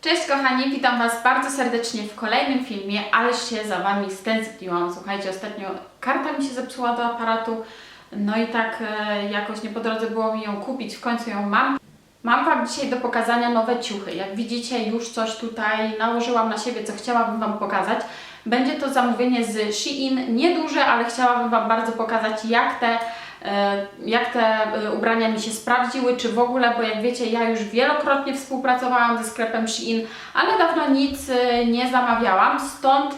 Cześć kochani, witam Was bardzo serdecznie w kolejnym filmie, ależ się za Wami stęskniłam. Słuchajcie, ostatnio karta mi się zepsuła do aparatu, no i tak e, jakoś nie po drodze było mi ją kupić, w końcu ją mam. Mam Wam dzisiaj do pokazania nowe ciuchy. Jak widzicie, już coś tutaj nałożyłam na siebie, co chciałabym Wam pokazać. Będzie to zamówienie z Shein, nieduże, ale chciałabym Wam bardzo pokazać, jak te, jak te e, ubrania mi się sprawdziły, czy w ogóle, bo jak wiecie, ja już wielokrotnie współpracowałam ze sklepem Shein, ale dawno nic e, nie zamawiałam, stąd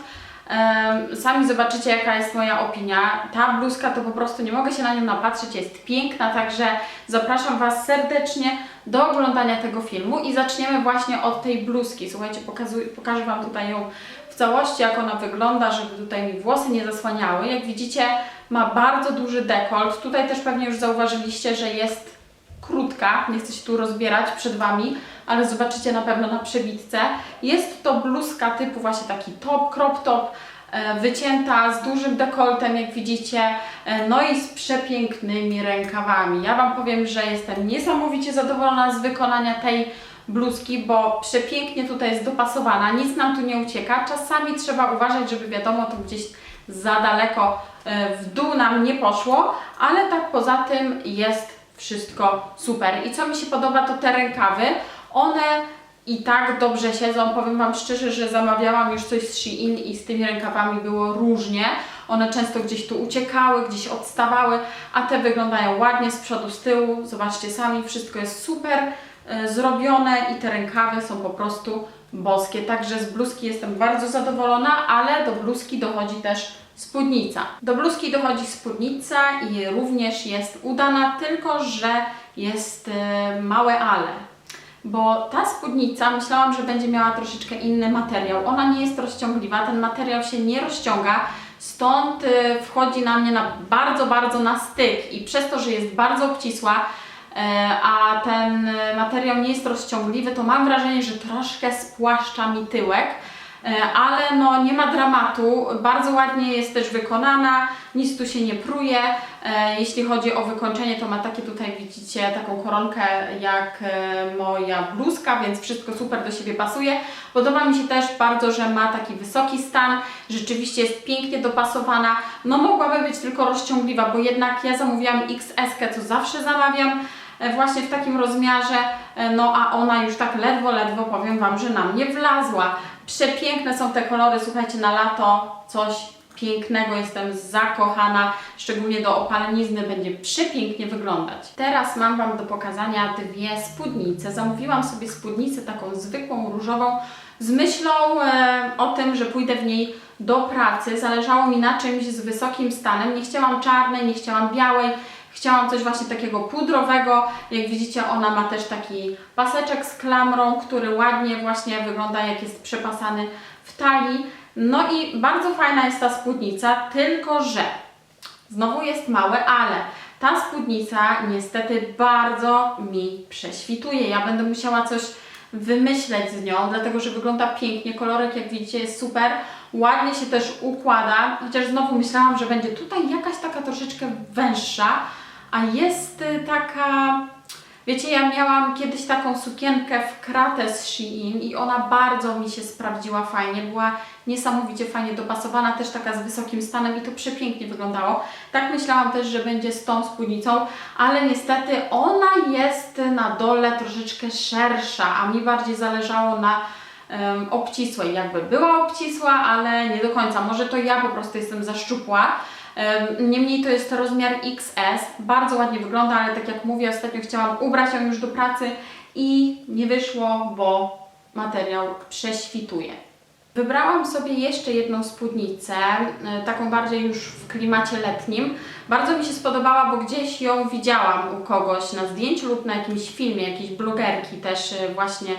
Sami zobaczycie, jaka jest moja opinia. Ta bluzka to po prostu nie mogę się na nią napatrzeć, jest piękna, także zapraszam Was serdecznie do oglądania tego filmu i zaczniemy właśnie od tej bluzki. Słuchajcie, pokazuję, pokażę Wam tutaj ją w całości, jak ona wygląda, żeby tutaj mi włosy nie zasłaniały. Jak widzicie, ma bardzo duży dekolt. Tutaj też pewnie już zauważyliście, że jest krótka, nie chcę się tu rozbierać przed Wami, ale zobaczycie na pewno na przebitce. Jest to bluzka typu właśnie taki top, crop top, wycięta z dużym dekoltem, jak widzicie, e, no i z przepięknymi rękawami. Ja Wam powiem, że jestem niesamowicie zadowolona z wykonania tej bluzki, bo przepięknie tutaj jest dopasowana, nic nam tu nie ucieka. Czasami trzeba uważać, żeby wiadomo, to gdzieś za daleko e, w dół nam nie poszło, ale tak poza tym jest wszystko super. I co mi się podoba, to te rękawy. One i tak dobrze siedzą. Powiem Wam szczerze, że zamawiałam już coś z Shein i z tymi rękawami było różnie. One często gdzieś tu uciekały, gdzieś odstawały, a te wyglądają ładnie z przodu, z tyłu. Zobaczcie sami, wszystko jest super e, zrobione i te rękawy są po prostu boskie. Także z bluzki jestem bardzo zadowolona, ale do bluzki dochodzi też spódnica. Do bluzki dochodzi spódnica i również jest udana, tylko że jest e, małe ale. Bo ta spódnica myślałam, że będzie miała troszeczkę inny materiał. Ona nie jest rozciągliwa, ten materiał się nie rozciąga, stąd e, wchodzi na mnie na bardzo, bardzo na styk i przez to, że jest bardzo obcisła, e, a ten materiał nie jest rozciągliwy, to mam wrażenie, że troszkę spłaszcza mi tyłek. E, ale no nie ma dramatu, bardzo ładnie jest też wykonana, nic tu się nie pruje. E, Jeśli chodzi o wykończenie, to ma takie tutaj widzicie taką koronkę jak e, moja bluzka, więc wszystko super do siebie pasuje. Podoba mi się też bardzo, że ma taki wysoki stan, rzeczywiście jest pięknie dopasowana. No mogłaby być tylko rozciągliwa, bo jednak ja zamówiłam XS, co zawsze zamawiam właśnie w takim rozmiarze, no a ona już tak ledwo, ledwo powiem Wam, że na mnie wlazła. Przepiękne są te kolory, słuchajcie, na lato coś pięknego, jestem zakochana, szczególnie do opalenizny będzie przepięknie wyglądać. Teraz mam Wam do pokazania dwie spódnice. Zamówiłam sobie spódnicę taką zwykłą, różową, z myślą e, o tym, że pójdę w niej do pracy. Zależało mi na czymś z wysokim stanem, nie chciałam czarnej, nie chciałam białej, Chciałam coś właśnie takiego pudrowego. Jak widzicie, ona ma też taki paseczek z klamrą, który ładnie właśnie wygląda, jak jest przepasany w talii. No i bardzo fajna jest ta spódnica, tylko że znowu jest małe ale. Ta spódnica niestety bardzo mi prześwituje. Ja będę musiała coś wymyśleć z nią, dlatego że wygląda pięknie. Kolorek, jak widzicie, jest super. Ładnie się też układa, chociaż znowu myślałam, że będzie tutaj jakaś taka troszeczkę węższa, a jest y, taka. Wiecie, ja miałam kiedyś taką sukienkę w kratę z Shein i ona bardzo mi się sprawdziła fajnie, była niesamowicie fajnie dopasowana, też taka z wysokim stanem i to przepięknie wyglądało. Tak myślałam też, że będzie z tą spódnicą, ale niestety ona jest na dole troszeczkę szersza, a mi bardziej zależało na em, obcisłej, jakby była obcisła, ale nie do końca. Może to ja po prostu jestem za szczupła. Em, Niemniej to jest rozmiar XS, bardzo ładnie wygląda, ale tak jak mówię, ostatnio chciałam ubrać ją już do pracy i nie wyszło, bo materiał prześwituje. Wybrałam sobie jeszcze jedną spódnicę, e, taką bardziej już w klimacie letnim. Bardzo mi się spodobała, bo gdzieś ją widziałam u kogoś na zdjęciu lub na jakimś filmie, jakiejś blogerki też e, właśnie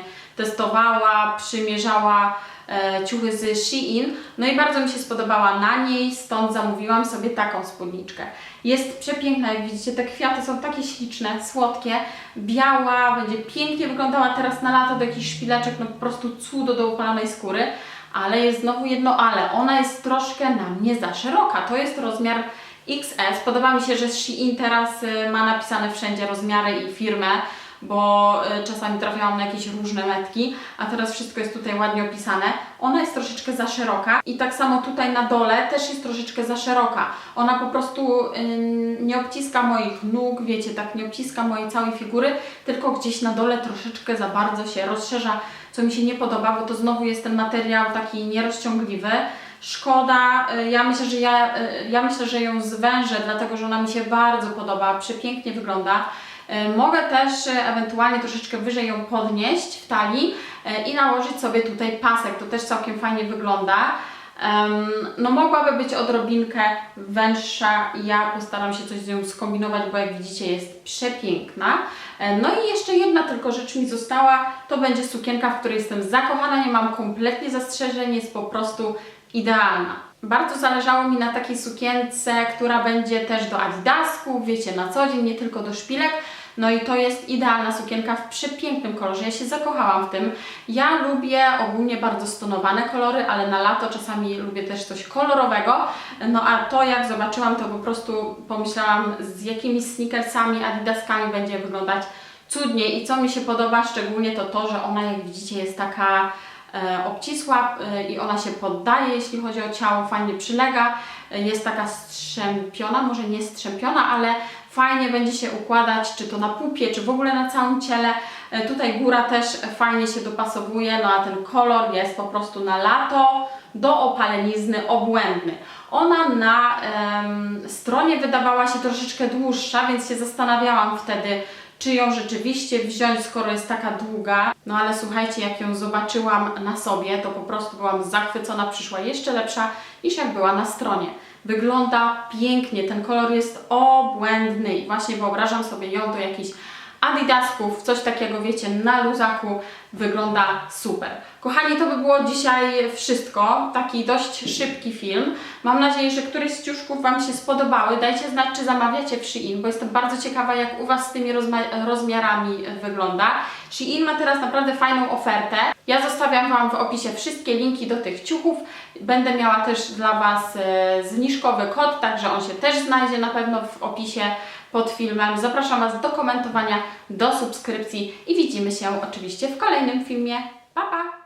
testowała, przymierzała e, ciuchy z Shein. No i bardzo mi się spodobała na niej, stąd zamówiłam sobie taką spódniczkę. Jest przepiękna, jak widzicie, te kwiaty są takie śliczne, słodkie, biała, będzie pięknie wyglądała teraz na lato do jakichś szpileczek, no po prostu cudo do upalonej skóry. Ale jest znowu jedno ale, ona jest troszkę na mnie za szeroka, to jest rozmiar XS. Podoba mi się, że Shein teraz y, ma napisane wszędzie rozmiary i firmę, bo y, czasami trafiałam na jakieś różne metki, a teraz wszystko jest tutaj ładnie opisane. Ona jest troszeczkę za szeroka i tak samo tutaj na dole też jest troszeczkę za szeroka. Ona po prostu nie obciska moich nóg, wiecie, tak nie obciska mojej całej figury, tylko gdzieś na dole troszeczkę za bardzo się rozszerza, co mi się nie podoba, bo to znowu jest ten materiał taki nierozciągliwy. Szkoda, y, ja myślę, że ja, y, ja myślę, że ją zwężę, dlatego że ona mi się bardzo podoba, przepięknie wygląda. Y, Mogę też y, ewentualnie troszeczkę wyżej ją podnieść w talii y, i nałożyć sobie tutaj pasek, to też całkiem fajnie wygląda. No mogłaby być odrobinkę węższa, ja postaram się coś z nią skombinować, bo jak widzicie jest przepiękna. E, No i jeszcze jedna tylko rzecz mi została, to będzie sukienka, w której jestem zakochana, nie mam kompletnie zastrzeżeń, jest po prostu idealna. Bardzo zależało mi na takiej sukience, która będzie też do adidasku, wiecie, na co dzień, nie tylko do szpilek. No i to jest idealna sukienka w przepięknym kolorze. Ja się zakochałam w tym. Ja lubię ogólnie bardzo stonowane kolory, ale na lato czasami lubię też coś kolorowego. No a to jak zobaczyłam, to po prostu pomyślałam z jakimi sneakersami, adidaskami będzie wyglądać cudnie i co mi się podoba szczególnie to to, że ona jak widzicie jest taka e, obcisła e, i ona się poddaje, jeśli chodzi o ciało, fajnie przylega, e, jest taka strzępiona, może nie strzępiona, ale fajnie będzie się układać, czy to na pupie, czy w ogóle na całym ciele. E, Tutaj góra też fajnie się dopasowuje, no a ten kolor jest po prostu na lato do opalenizny obłędny. Ona na em, stronie wydawała się troszeczkę dłuższa, więc się zastanawiałam wtedy, czy ją rzeczywiście wziąć, skoro jest taka długa. No ale słuchajcie, jak ją zobaczyłam na sobie, to po prostu byłam zachwycona, przyszła jeszcze lepsza niż jak była na stronie. Wygląda pięknie, ten kolor jest obłędny i właśnie wyobrażam sobie ją do jakichś adidasków, coś takiego, wiecie, na luzaku wygląda super. Kochani, to by było dzisiaj wszystko. Taki dość szybki film. Mam nadzieję, że któreś z ciuszków Wam się spodobały. Dajcie znać, czy zamawiacie w Shein, bo jestem bardzo ciekawa, jak u Was z tymi rozmiarami wygląda. Shein ma teraz naprawdę fajną ofertę. Ja zostawiam Wam w opisie wszystkie linki do tych ciuchów. Będę miała też dla Was e, zniżkowy kod, także on się też znajdzie na pewno w opisie pod filmem. Zapraszam Was do komentowania, do subskrypcji i widzimy się oczywiście w kolejnym filmie. Pa, pa!